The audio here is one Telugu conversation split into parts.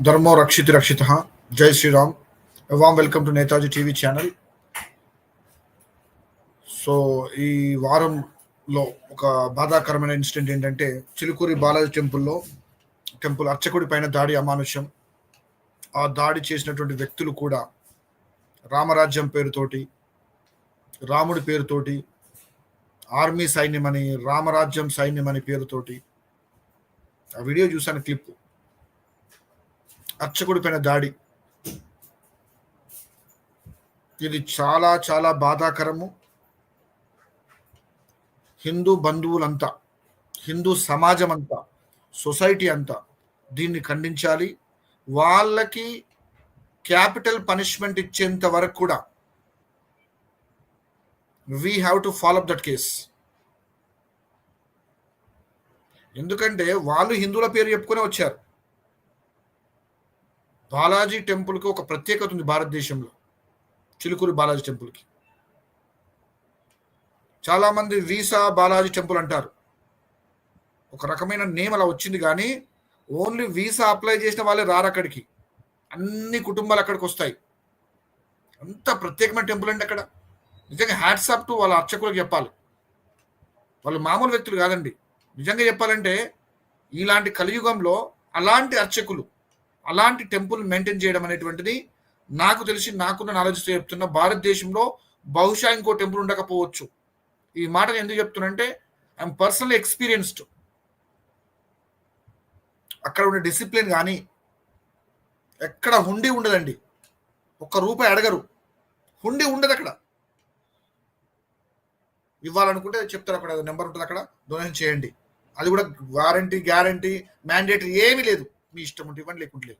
ధర్మో రక్షితి రక్షిత. జై శ్రీరామ్. వామ్ welcome to Netaji TV channel so ఈ వారంలో ఒక బాధాకరమైన ఇన్సిడెంట్ ఏంటంటే చిలుకూరి బాలాజీ టెంపుల్లో టెంపుల్ అర్చకుడి పైన దాడి అమానుష్యం. ఆ దాడి చేసినటువంటి వ్యక్తులు కూడా రామరాజ్యం పేరుతోటి రాముడి పేరుతోటి ఆర్మీ సైన్యం అని రామరాజ్యం సైన్యం అని పేరుతోటి ఆ వీడియో చూసాను క్లిప్. అర్చకుడి పైన దాడి. ఇది చాలా చాలా బాధాకరము. హిందూ బంధువులంతా హిందూ సమాజం అంతా సొసైటీ అంతా దీన్ని ఖండించాలి. వాళ్ళకి క్యాపిటల్ పనిష్మెంట్ ఇచ్చేంత వరకు కూడా we have to follow that case ఎందుకంటే వాళ్ళు హిందువుల పేరు చెప్పుకునే వచ్చారు. బాలాజీ టెంపుల్కి ఒక ప్రత్యేకత ఉంది భారతదేశంలో. చిలుకూరు బాలాజీ టెంపుల్కి. చాలామంది వీసా బాలాజీ టెంపుల్ అంటారు. ఒక రకమైన నేమ్ అలా వచ్చింది కానీ ఓన్లీ వీసా అప్లై చేసిన వాళ్ళే రారు అక్కడికి. అన్ని కుటుంబాలు అక్కడికి వస్తాయి. అంత ప్రత్యేకమైన టెంపుల్ అండి అక్కడ. నిజంగా హ్యాట్సాప్ టు వాళ్ళ అర్చకులకు చెప్పాలి. వాళ్ళు మామూలు వ్యక్తులు కాదండి. నిజంగా చెప్పాలంటే ఇలాంటి కలియుగంలో అలాంటి అర్చకులు అలాంటి టెంపుల్ మెయింటైన్ చేయడం అనేటువంటిది నాకు తెలిసి నాకున్న నాలెడ్జ్తో చెప్తున్న భారతదేశంలో బహుశా ఇంకో టెంపుల్ ఉండకపోవచ్చు. ఈ మాట ఎందుకు చెప్తున్నంటే ఐఎమ్ పర్సనల్ ఎక్స్పీరియన్స్డ్ అక్కడ ఉండే డిసిప్లిన్ కానీ ఎక్కడ హుండీ ఉండదండి. ఒక్క రూపాయి అడగరు. హుండీ ఉండదు అక్కడ. ఇవ్వాలనుకుంటే చెప్తారు అక్కడ నెంబర్ ఉంటుంది అక్కడ డొనేషన్ చేయండి. అది కూడా వారంటీ గ్యారంటీ మ్యాండేటరీ ఏమీ లేదు. మీ ఇష్టం ఉంటే ఇవ్వండి లేకుంటే లేదు.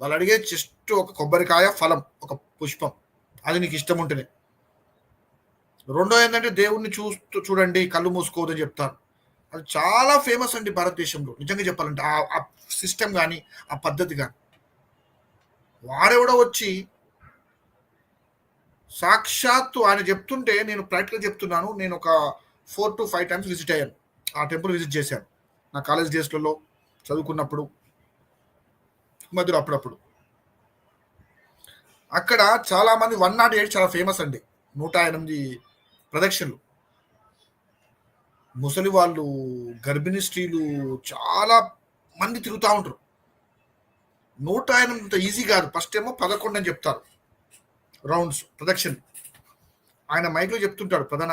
వాళ్ళు అడిగే జస్ట్ ఒక కొబ్బరికాయ ఫలం ఒక పుష్పం. అది నీకు ఇష్టం ఉంటేనే. రెండో ఏంటంటే దేవుణ్ణి చూస్తూ చూడండి కళ్ళు మూసుకోవద్దని చెప్తారు. అది చాలా ఫేమస్ అండి భారతదేశంలో. నిజంగా చెప్పాలంటే ఆ సిస్టమ్ కానీ ఆ పద్ధతి కానీ. వాడెవడో వచ్చి సాక్షాత్తు ఆయన చెప్తుంటే నేను ప్రాక్టికల్ చెప్తున్నాను. నేను ఒక four to five times visit అయ్యాను. ఆ టెంపుల్ విజిట్ చేశాను. నా కాలేజ్ డేస్లలో చదువుకున్నప్పుడు మధ్యలో అప్పుడప్పుడు. అక్కడ చాలా మంది వన్ నాట్ ఎయిట్ చాలా ఫేమస్ అండి. నూట ఎనిమిది ప్రదక్షిణలు. ముసలి వాళ్ళు గర్భిణీ స్త్రీలు చాలా మంది తిరుగుతూ ఉంటారు. నూట ఎనిమిది ఈజీ కాదు. ఫస్ట్ ఏమో పదకొండు అని చెప్తారు. రౌండ్స్ ప్రదక్షిణ ఆయన మైక్లో చెప్తుంటాడు ప్రధాన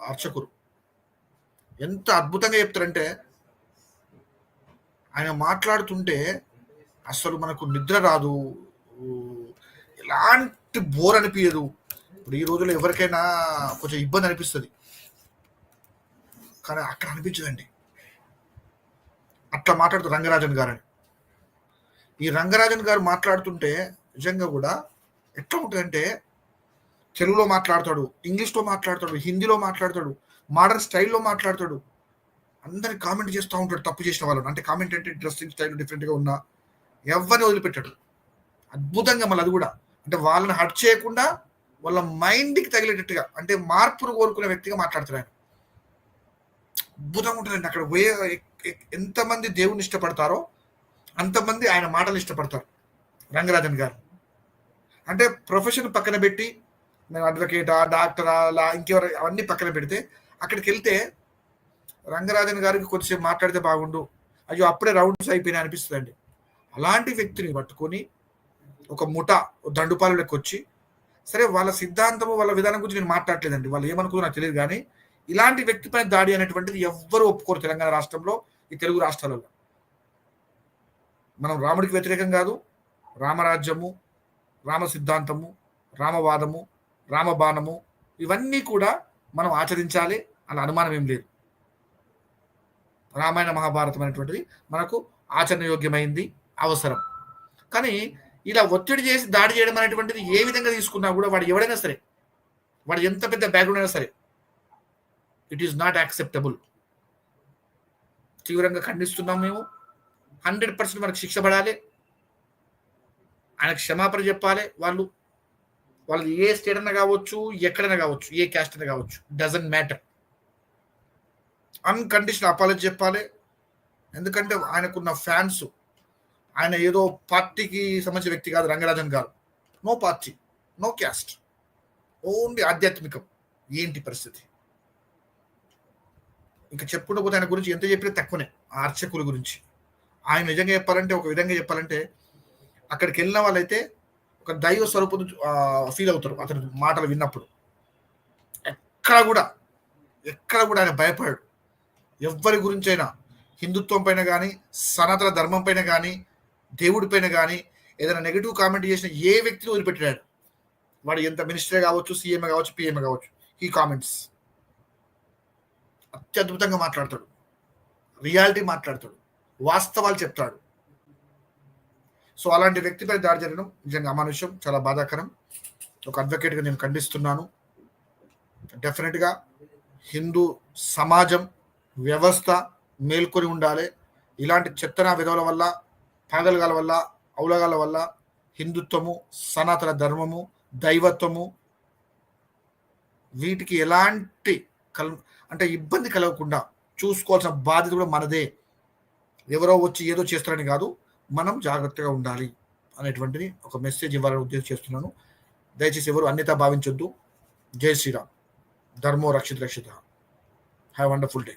అర్చకుడు. ఎంత అద్భుతంగా చెప్తారంటే ఆయన మాట్లాడుతుంటే అసలు మనకు నిద్ర రాదు. ఎలాంటి బోర్ అనిపించదు ఇప్పుడు ఈ రోజుల్లో ఎవరికైనా కొంచెం ఇబ్బంది అనిపిస్తుంది. కానీ అక్కడ అనిపించదండి. అట్లా మాట్లాడుతూ రంగరాజన్ గారని. ఈ రంగరాజన్ గారు మాట్లాడుతుంటే నిజంగా కూడా ఎట్లా ఉంటుందంటే తెలుగులో మాట్లాడతాడు ఇంగ్లీష్లో మాట్లాడతాడు హిందీలో మాట్లాడతాడు మోడర్న్ స్టైల్లో మాట్లాడతాడు. అందరు కామెంట్ చేస్తూ ఉంటాడు తప్పు చేసిన వాళ్ళని. అంటే కామెంట్ అంటే డ్రెస్సింగ్ స్టైల్ డిఫరెంట్గా ఉన్నా ఎవరిని వదిలిపెట్టాడు. అద్భుతంగా మళ్ళీ అది కూడా. అంటే వాళ్ళని హర్ట్ చేయకుండా వాళ్ళ మైండ్కి తగిలేటట్టుగా అంటే మార్పును కోరుకునే వ్యక్తిగా మాట్లాడతాడు ఆయన. అద్భుతంగా ఉంటుందండి అక్కడ. పోయే ఎంతమంది దేవుని ఇష్టపడతారో అంతమంది ఆయన మాటలు ఇష్టపడతారు. రంగరాజన్ గారు. అంటే ప్రొఫెషన్ పక్కన పెట్టి నేను అడ్వకేటా డాక్టరా లా ఇంకెవరు అవన్నీ పక్కన పెడితే అక్కడికి వెళ్తే రంగరాజన్ గారికి కొద్దిసేపు మాట్లాడితే బాగుండు. అయ్యో అప్పుడే రౌండ్స్ అయిపోయినాయి అనిపిస్తుందండి. అలాంటి వ్యక్తిని పట్టుకొని ఒక ముఠ దండుపాలలోకి వచ్చి సరే వాళ్ళ సిద్ధాంతము వాళ్ళ విధానం గురించి నేను మాట్లాడలేదండి వాళ్ళు ఏమనుకుందో నాకు తెలియదు కానీ ఇలాంటి వ్యక్తిపై దాడి అనేటువంటిది ఎవ్వరు ఒప్పుకోరు తెలంగాణ రాష్ట్రంలో ఈ తెలుగు రాష్ట్రాలలో. మనం రాముడికి వ్యతిరేకం కాదు. రామరాజ్యము రామ సిద్ధాంతము రామవాదము రామబాణము ఇవన్నీ కూడా మనం ఆచరించాలి అలా అనుమానం ఏం లేదు. రామాయణ మహాభారతం అనేటువంటిది మనకు ఆచరణయోగ్యమైంది అవసరం. కానీ ఇలా ఒత్తిడి చేసి దాడి చేయడం అనేటువంటిది ఏ విధంగా తీసుకున్నా కూడా వాడు ఎవడైనా సరే వాడు ఎంత పెద్ద బ్యాక్గ్రౌండ్ అయినా సరే ఇట్ ఈస్ నాట్ యాక్సెప్టబుల్ తీవ్రంగా ఖండిస్తున్నాం మేము. హండ్రెడ్ పర్సెంట్ మనకు శిక్ష పడాలి. ఆయన క్షమాపణ చెప్పాలి వాళ్ళు. వాళ్ళు ఏ స్టేట్ అయినా కావచ్చు ఎక్కడైనా కావచ్చు ఏ క్యాస్ట్ అయినా కావచ్చు డజంట్ మ్యాటర్ అన్కండిషన్ అపాలజీ చెప్పాలి. ఎందుకంటే ఆయనకున్న ఫ్యాన్స్ ఆయన ఏదో పార్టీకి సంబంధించిన వ్యక్తి కాదు రంగరాజన్ గారు. No party no caste. Only ఆధ్యాత్మికం. ఏంటి పరిస్థితి? ఇంకా చెప్పుకుంటూ పోతే ఆయన గురించి ఎంత చెప్పినా తక్కువనే ఆ అర్చకుల గురించి. ఆయన నిజంగా చెప్పాలంటే ఒక విధంగా చెప్పాలంటే అక్కడికి వెళ్ళిన వాళ్ళైతే ఒక దైవ స్వరూపం ఫీల్ అవుతారు అతని మాటలు విన్నప్పుడు. ఎక్కడ కూడా ఎక్కడ కూడా ఆయన భయపడాడు. ఎవరి గురించైనా హిందుత్వం పైన కానీ సనాతన ధర్మం పైన కానీ దేవుడి పైన కానీ ఏదైనా నెగిటివ్ కామెంట్ చేసిన ఏ వ్యక్తిని వదిలిపెట్టాడు వాడు ఎంత మినిస్టర్ కావచ్చు సీఎం కావచ్చు పిఎం కావచ్చు ఈ కామెంట్స్. అత్యద్భుతంగా మాట్లాడతాడు. రియాలిటీ మాట్లాడతాడు. వాస్తవాలు చెప్తాడు. సో అలాంటి వ్యక్తిపై దాడి జరగడం నిజంగా అమానుష్యం చాలా బాధాకరం. ఒక అడ్వకేట్గా నేను ఖండిస్తున్నాను. డెఫినెట్గా హిందూ సమాజం వ్యవస్థ మేల్కొని ఉండాలి. ఇలాంటి చెత్తన విధుల వల్ల పాగలగాల వల్ల ఔలగాల వల్ల హిందుత్వము సనాతన ధర్మము దైవత్వము వీటికి ఎలాంటి కల్ అంటే ఇబ్బంది కలగకుండా చూసుకోవాల్సిన బాధ్యత కూడా మనదే. ఎవరో వచ్చి ఏదో చేస్తారని కాదు మనం జాగ్రత్తగా ఉండాలి అనేటువంటిది ఒక మెసేజ్ ఇవ్వాలని ఉద్దేశం చేస్తున్నాను. దయచేసి ఎవరు అన్యత భావించొద్దు. జై శ్రీరామ్. ధర్మో రక్షిత రక్షిత. Have wonderful day